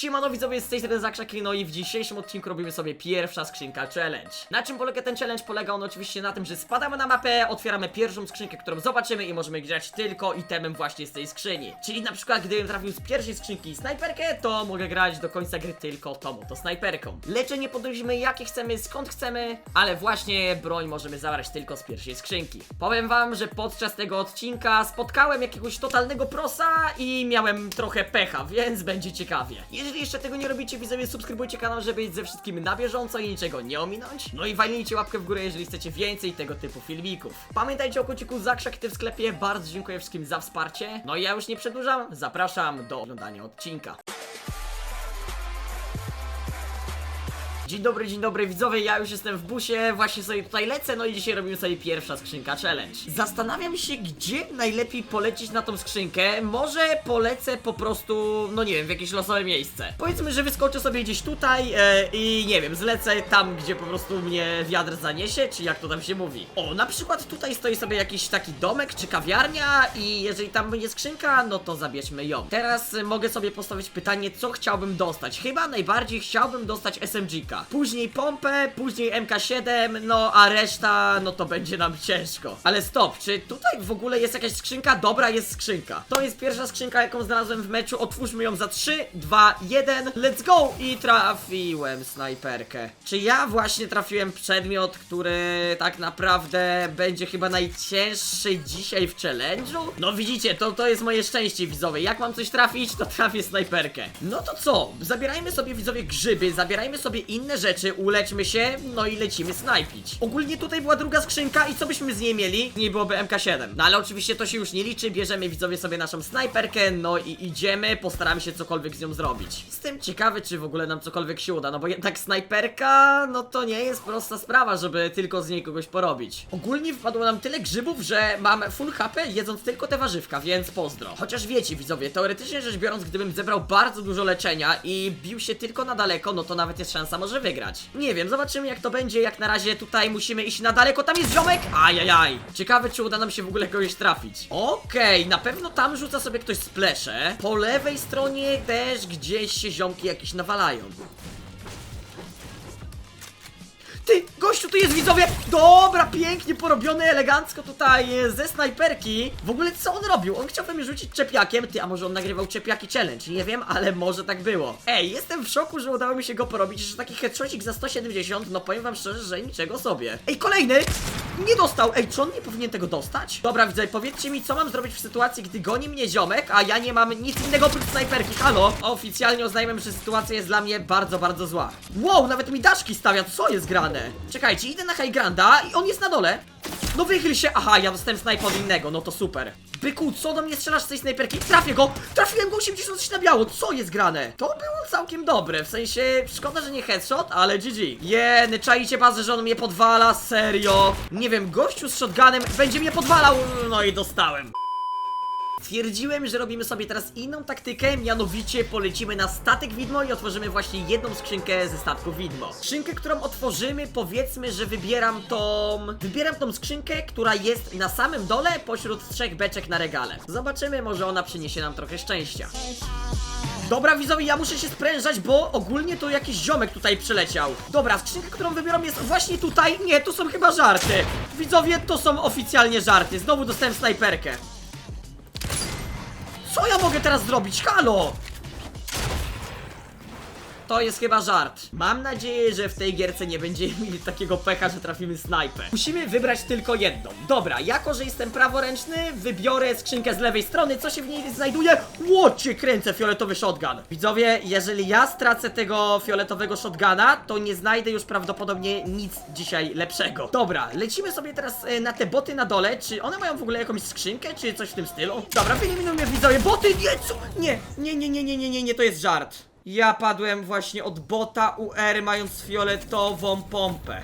Siemano z tej strony Zakrzaki, no i w dzisiejszym odcinku robimy sobie pierwsza skrzynka challenge. Na czym polega ten challenge? Polega on oczywiście na tym, że spadamy na mapę, otwieramy pierwszą skrzynkę, którą zobaczymy i możemy grać tylko itemem właśnie z tej skrzyni. Czyli na przykład gdybym trafił z pierwszej skrzynki snajperkę, to mogę grać do końca gry tylko tą to snajperką. Leczenie podejrzymy jakie chcemy, skąd chcemy, ale właśnie broń możemy zabrać tylko z pierwszej skrzynki. Powiem wam, że podczas tego odcinka spotkałem jakiegoś totalnego prosa i miałem trochę pecha, więc będzie ciekawie. Jeżeli jeszcze tego nie robicie, widzowie, subskrybujcie kanał, żeby być ze wszystkim na bieżąco i niczego nie ominąć. No i walnijcie łapkę w górę, jeżeli chcecie więcej tego typu filmików. Pamiętajcie o kociku Zakrzakty w sklepie, bardzo dziękuję wszystkim za wsparcie. No i ja już nie przedłużam, zapraszam do oglądania odcinka. Dzień dobry, dzień dobry widzowie, ja już jestem w busie, właśnie sobie tutaj lecę, no i dzisiaj robimy sobie pierwsza skrzynka challenge. Zastanawiam się, gdzie najlepiej polecić na tą skrzynkę, może polecę po prostu, no nie wiem, w jakieś losowe miejsce. Powiedzmy, że wyskoczę sobie gdzieś tutaj e, i nie wiem, zlecę tam, gdzie po prostu mnie wiatr zaniesie, czy jak to tam się mówi. O, na przykład tutaj stoi sobie jakiś taki domek, czy kawiarnia i jeżeli tam będzie skrzynka, no to zabierzmy ją. Teraz mogę sobie postawić pytanie, co chciałbym dostać. Chyba najbardziej chciałbym dostać SMG-ka. Później pompę, później MK7, no a reszta, no to będzie nam ciężko. Ale stop, czy tutaj w ogóle jest jakaś skrzynka? Dobra, jest skrzynka. To jest pierwsza skrzynka, jaką znalazłem w meczu. Otwórzmy ją za 3, 2, 1, let's go! I trafiłem snajperkę. Czy ja właśnie trafiłem przedmiot, który tak naprawdę będzie chyba najcięższy dzisiaj w challenge'u? No widzicie, to, to jest moje szczęście widzowie. Jak mam coś trafić, to trafię snajperkę. No to co? Zabierajmy sobie widzowie grzyby, zabierajmy sobie inne rzeczy, uleczmy się, no i lecimy snajpić. Ogólnie tutaj była druga skrzynka i co byśmy z niej mieli? Nie byłoby MK7. No ale oczywiście to się już nie liczy, bierzemy widzowie sobie naszą snajperkę, no i idziemy, postaramy się cokolwiek z nią zrobić. Jestem ciekawy, czy w ogóle nam cokolwiek się uda, no bo jednak snajperka, no to nie jest prosta sprawa, żeby tylko z niej kogoś porobić. Ogólnie wpadło nam tyle grzybów, że mam full HP jedząc tylko te warzywka, więc pozdro. Chociaż wiecie widzowie, teoretycznie rzecz biorąc, gdybym zebrał bardzo dużo leczenia i bił się tylko na daleko, no to nawet jest szansa może wygrać. Nie wiem, zobaczymy jak to będzie, jak na razie tutaj musimy iść na daleko, tam jest ziomek! Ajajaj! Ciekawe, czy uda nam się w ogóle kogoś trafić. Okej, na pewno tam rzuca sobie ktoś splesze. Po lewej stronie też gdzieś się ziomki jakieś nawalają. Ty, gościu tu jest widzowie! Dobra, pięknie porobiony, elegancko tutaj e, ze snajperki. W ogóle co on robił? On chciał we mnie rzucić czepiakiem. Ty, a może on nagrywał czepiaki challenge? Nie wiem, ale może tak było. Ej, jestem w szoku, że udało mi się go porobić, że taki headshotик za 170, no powiem wam szczerze, że niczego sobie. Ej, kolejny! Nie dostał! Ej, czy on nie powinien tego dostać? Dobra, widzę, powiedzcie mi, co mam zrobić w sytuacji, gdy goni mnie ziomek, a ja nie mam nic innego oprócz snajperki. Halo? Oficjalnie oznajmiam, że sytuacja jest dla mnie bardzo, bardzo zła. Wow, nawet mi daszki stawia, co jest grane? Czekajcie, idę na High Granda i on jest na dole. No wychyl się, aha, ja dostałem snajpa od innego, no to super. Byku, co do mnie strzelasz z tej snajperki? Trafię go! Trafiłem go 86 na biało, co jest grane? To było całkiem dobre, w sensie, szkoda, że nie headshot, ale GG. Jeny, czaicie bazę, że on mnie podwala, serio. Nie wiem, gościu z shotgunem będzie mnie podwalał, no i dostałem. Twierdziłem, że robimy sobie teraz inną taktykę, mianowicie polecimy na statek widmo i otworzymy właśnie jedną skrzynkę ze statku widmo. Skrzynkę, którą otworzymy, powiedzmy, że wybieram tą... Wybieram tą skrzynkę, która jest na samym dole pośród trzech beczek na regale. Zobaczymy, może ona przyniesie nam trochę szczęścia. Dobra widzowie, ja muszę się sprężać, bo ogólnie to jakiś ziomek tutaj przyleciał. Dobra, skrzynka, którą wybieram jest właśnie tutaj. Nie, to są chyba żarty. Widzowie, to są oficjalnie żarty. Znowu dostałem snajperkę. Co ja mogę teraz zrobić? Halo! To jest chyba żart. Mam nadzieję, że w tej gierce nie będziemy mieli takiego pecha, że trafimy snajpę. Musimy wybrać tylko jedną. Dobra, jako że jestem praworęczny, wybiorę skrzynkę z lewej strony. Co się w niej znajduje? Łocie, kręcę fioletowy shotgun. Widzowie, jeżeli ja stracę tego fioletowego shotguna, to nie znajdę już prawdopodobnie nic dzisiaj lepszego. Dobra, lecimy sobie teraz e, na te boty na dole. Czy one mają w ogóle jakąś skrzynkę, czy coś w tym stylu? Dobra, wyeliminujmy widzowie. Boty, nie, co? Nie, nie, nie, nie, nie, nie, nie, nie, to jest żart. Ja padłem właśnie od bota UR mając fioletową pompę.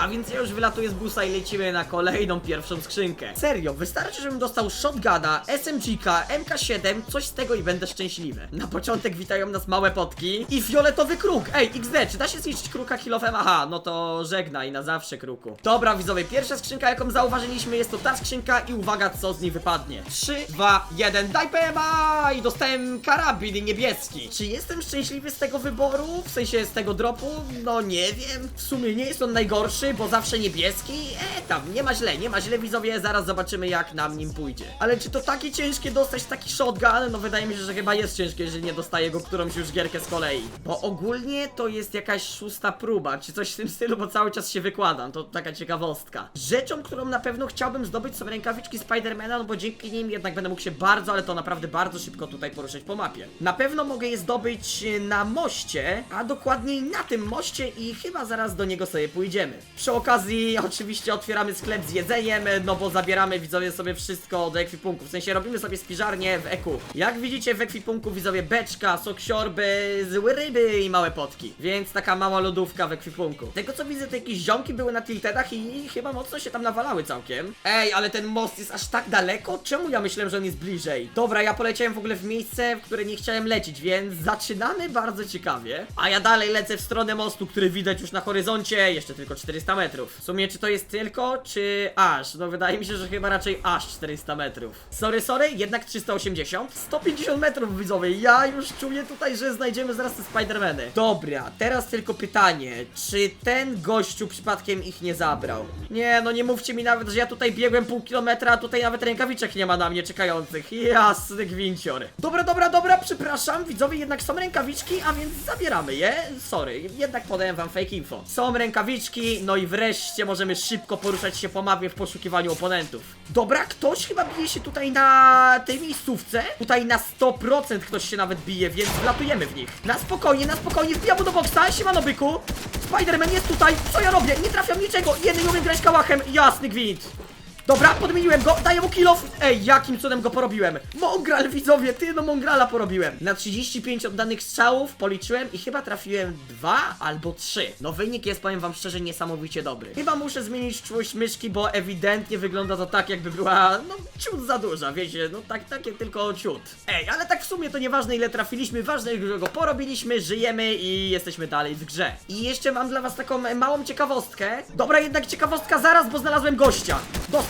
A więc ja już wylatuję z busa i lecimy na kolejną pierwszą skrzynkę. Serio, wystarczy, żebym dostał shotguna, SMG-ka, MK7, coś z tego i będę szczęśliwy. Na początek witają nas małe potki i fioletowy kruk. Ej, XD, czy da się zniszczyć kruka kilofem? Aha, no to żegnaj na zawsze kruku. Dobra, widzowie, pierwsza skrzynka, jaką zauważyliśmy, jest to ta skrzynka i uwaga, co z niej wypadnie. 3, 2, 1, daj PMA! I dostałem karabin niebieski. Czy jestem szczęśliwy z tego wyboru? W sensie z tego dropu? No nie wiem. W sumie nie jest on najgorszy, bo zawsze niebieski. E, tam, nie ma źle, nie ma źle, widzowie, zaraz zobaczymy jak nam nim pójdzie. Ale czy to takie ciężkie dostać taki shotgun? No wydaje mi się, że chyba jest ciężkie, jeżeli nie dostaję go którąś już gierkę z kolei. Bo ogólnie to jest jakaś szósta próba, czy coś w tym stylu, bo cały czas się wykładam, to taka ciekawostka. Rzeczą, którą na pewno chciałbym zdobyć są rękawiczki Spidermana, no bo dzięki nim jednak będę mógł się bardzo, ale to naprawdę bardzo szybko tutaj poruszać po mapie. Na pewno mogę je zdobyć e, na moście, a dokładniej na tym moście i chyba zaraz do niego sobie pójdziemy. Przy okazji oczywiście otwieramy sklep z jedzeniem, no bo zabieramy widzowie sobie wszystko do ekwipunku, w sensie robimy sobie spiżarnię w EQ. Jak widzicie w ekwipunku widzowie beczka, sok siorby, złe ryby i małe potki, więc taka mała lodówka w ekwipunku. Tego co widzę to jakieś ziomki były na tiltedach i chyba mocno się tam nawalały całkiem. Ej, ale ten most jest aż tak daleko? Czemu ja myślałem, że on jest bliżej? Dobra, ja poleciałem w ogóle w miejsce, w które nie chciałem lecieć, więc zaczynamy bardzo ciekawie. A ja dalej lecę w stronę mostu, który widać już na horyzoncie, jeszcze tylko 400 metrów. W sumie czy to jest tylko, czy aż? No wydaje mi się, że chyba raczej aż 400 metrów. Sorry, sorry, jednak 380. 150 metrów widzowie, ja już czuję tutaj, że znajdziemy zaraz te Spidermany. Dobra, teraz tylko pytanie, czy ten gościu przypadkiem ich nie zabrał? Nie, no nie mówcie mi nawet, że ja tutaj biegłem pół kilometra, a tutaj nawet rękawiczek nie ma na mnie czekających. Jasny gwincior. Dobra, dobra, dobra, przepraszam, widzowie, jednak są rękawiczki, a więc zabieramy je. Sorry, jednak podałem wam fake info. Są rękawiczki, no i wreszcie możemy szybko poruszać się po mapie w poszukiwaniu oponentów. Dobra, ktoś chyba bije się tutaj na tej miejscówce. Tutaj na 100% ktoś się nawet bije, więc wlatujemy w nich. Na spokojnie, na spokojnie, wbijam mu do boksa, siemano byku. Spiderman jest tutaj, co ja robię? Nie trafiam niczego, jeden nie umiem grać kałachem, jasny gwint. Dobra, podmieniłem go, daję mu kill off. Ej, jakim cudem go porobiłem? Mongral, widzowie, ty no Mongrala porobiłem. Na 35 oddanych strzałów policzyłem i chyba trafiłem dwa albo trzy. No wynik jest, powiem wam szczerze, niesamowicie dobry. Chyba muszę zmienić czułość myszki, bo ewidentnie wygląda to tak, jakby była, no, ciut za duża, wiecie, no tak, takie tylko ciut. Ej, ale tak w sumie to nieważne ile trafiliśmy, ważne, że go porobiliśmy, żyjemy i jesteśmy dalej w grze. I jeszcze mam dla was taką małą ciekawostkę. Dobra, jednak ciekawostka zaraz, bo znalazłem gościa.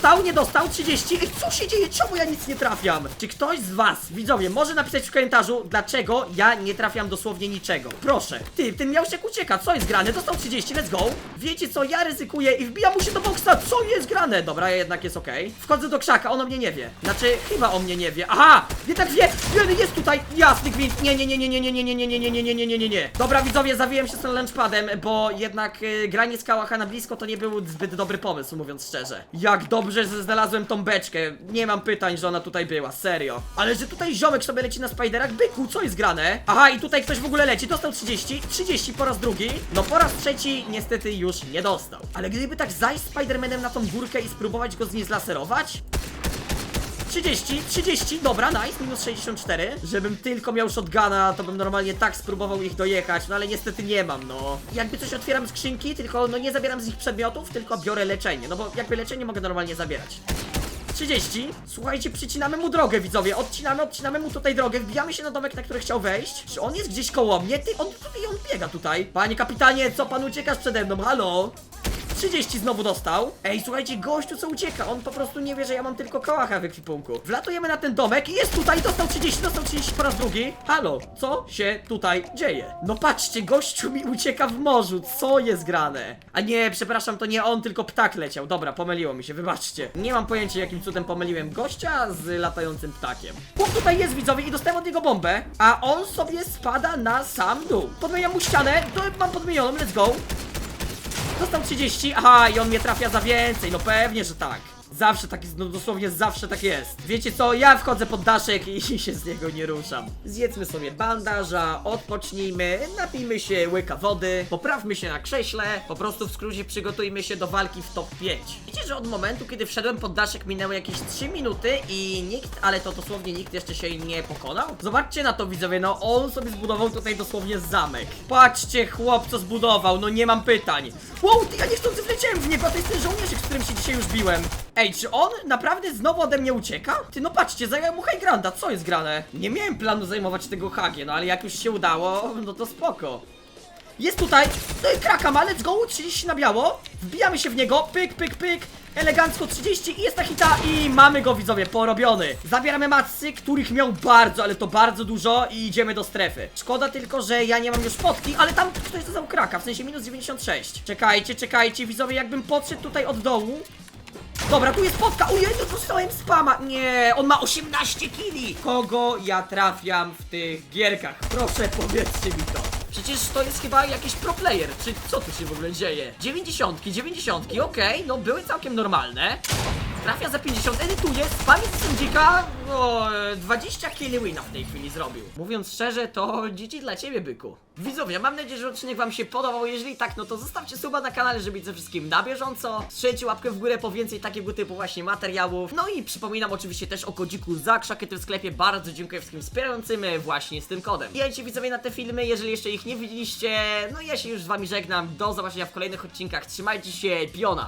Dostał, nie dostał, 30. Ej, co się dzieje? Czemu ja nic nie trafiam? Czy ktoś z was, widzowie, może napisać w komentarzu, dlaczego ja nie trafiam dosłownie niczego? Proszę. Ty, ten miałszek ucieka, co jest grane? Dostał 30, let's go. Wiecie co, ja ryzykuję i wbijam mu się do boksa, co jest grane? Dobra, jednak jest okej. Wchodzę do krzaka, on o mnie nie wie. Znaczy, chyba o mnie nie wie. Aha! Jednak wie! Jeden jest tutaj! Jasny gwint! Nie, nie, nie, nie, nie, nie, nie, nie, nie, nie, nie, nie, nie, nie, nie, nie. Dobra, widzowie, zawiłem się z tym lunchpadem, bo jednak y, granie z na blisko to nie był zbyt dobry pomysł, mówiąc szczerze. Jak dobrze, że znalazłem tą beczkę. Nie mam pytań, że ona tutaj była, serio. Ale że tutaj ziomek sobie leci na spiderach, byku, co jest grane? Aha, i tutaj ktoś w ogóle leci, dostał 30, 30 po raz drugi. No po raz trzeci niestety już nie dostał. Ale gdyby tak zajść Spidermanem na tą górkę i spróbować go z niej zlaserować? 30, 30, dobra, nice, minus 64 Żebym tylko miał shotguna, to bym normalnie tak spróbował ich dojechać No ale niestety nie mam, no Jakby coś otwieram skrzynki, tylko no nie zabieram z nich przedmiotów Tylko biorę leczenie, no bo jakby leczenie mogę normalnie zabierać 30. Słuchajcie, przycinamy mu drogę, widzowie. Odcinamy, odcinamy mu tutaj drogę. Wbijamy się na domek, na który chciał wejść. Czy on jest gdzieś koło mnie? Ty, on on biega tutaj. Panie kapitanie, co pan uciekasz przede mną? Halo? 30 znowu dostał. Ej, słuchajcie, gościu co ucieka. On po prostu nie wie, że ja mam tylko kołacha w ekwipunku. Wlatujemy na ten domek i jest tutaj. Dostał 30, dostał 30 po raz drugi. Halo, co się tutaj dzieje? No patrzcie, gościu mi ucieka w morzu. Co jest grane? A nie, przepraszam, to nie on, tylko ptak leciał. Dobra, pomyliło mi się, wybaczcie. Nie mam pojęcia, jakim cudem pomyliłem gościa z latającym ptakiem. Chłop tutaj jest, widzowie, i dostałem od niego bombę, a on sobie spada na sam dół. Podmieniam mu ścianę, to mam podmienioną, let's go. Dostał 30, aha, i on mnie trafia za więcej, no pewnie, że tak. Zawsze tak jest, no dosłownie zawsze tak jest. Wiecie co, ja wchodzę pod daszek i się z niego nie ruszam. Zjedzmy sobie bandaża, odpocznijmy, napijmy się łyka wody, poprawmy się na krześle, po prostu w skrócie przygotujmy się do walki w top 5. Wiecie, że od momentu, kiedy wszedłem pod daszek minęły jakieś 3 minuty i nikt, ale to dosłownie nikt jeszcze się nie pokonał? Zobaczcie na to widzowie, no on sobie zbudował tutaj dosłownie zamek. Patrzcie chłop co zbudował, no nie mam pytań. Wow, ty, ja niechcący wleciałem w niego, to jest ten żołnierzyk, z którym się dzisiaj już biłem. Ej, czy on naprawdę znowu ode mnie ucieka? Ty, no patrzcie, zająłem mu high granda, co jest grane? Nie miałem planu zajmować tego hagie, no ale jak już się udało, no to spoko. Jest tutaj! No i kraka ma, let's go! 30 na biało. Wbijamy się w niego, pyk, pyk, pyk. Elegancko 30 i jest ta hita i mamy go widzowie, porobiony. Zabieramy matsy, których miał bardzo, ale to bardzo dużo i idziemy do strefy. Szkoda tylko, że ja nie mam już fotki, ale tam ktoś dostał kraka, w sensie minus 96. Czekajcie, czekajcie, widzowie, jakbym podszedł tutaj od dołu. Dobra, tu jest fotka! Ojej, no dostałem spama! Nie, on ma 18 kili! Kogo ja trafiam w tych gierkach? Proszę, powiedzcie mi to. Przecież to jest chyba jakiś pro player, czy co tu się w ogóle dzieje? 90, 90, okej, no były całkiem normalne. Trafia za 50, edytuje, spami sędzika, no, e, 20 killi wina w tej chwili zrobił. Mówiąc szczerze, to dzieci dla ciebie, byku. Widzowie, mam nadzieję, że odcinek wam się podobał, jeżeli tak, no to zostawcie suba na kanale, żeby być ze wszystkim na bieżąco. Strzelcie łapkę w górę po więcej takiego typu właśnie materiałów. No i przypominam oczywiście też o kodziku za krzakiety w sklepie, bardzo dziękuję wszystkim wspierającym e, właśnie z tym kodem. Wbijajcie widzowie na te filmy, jeżeli jeszcze ich nie widzieliście, no ja się już z wami żegnam, do zobaczenia w kolejnych odcinkach, trzymajcie się, piona!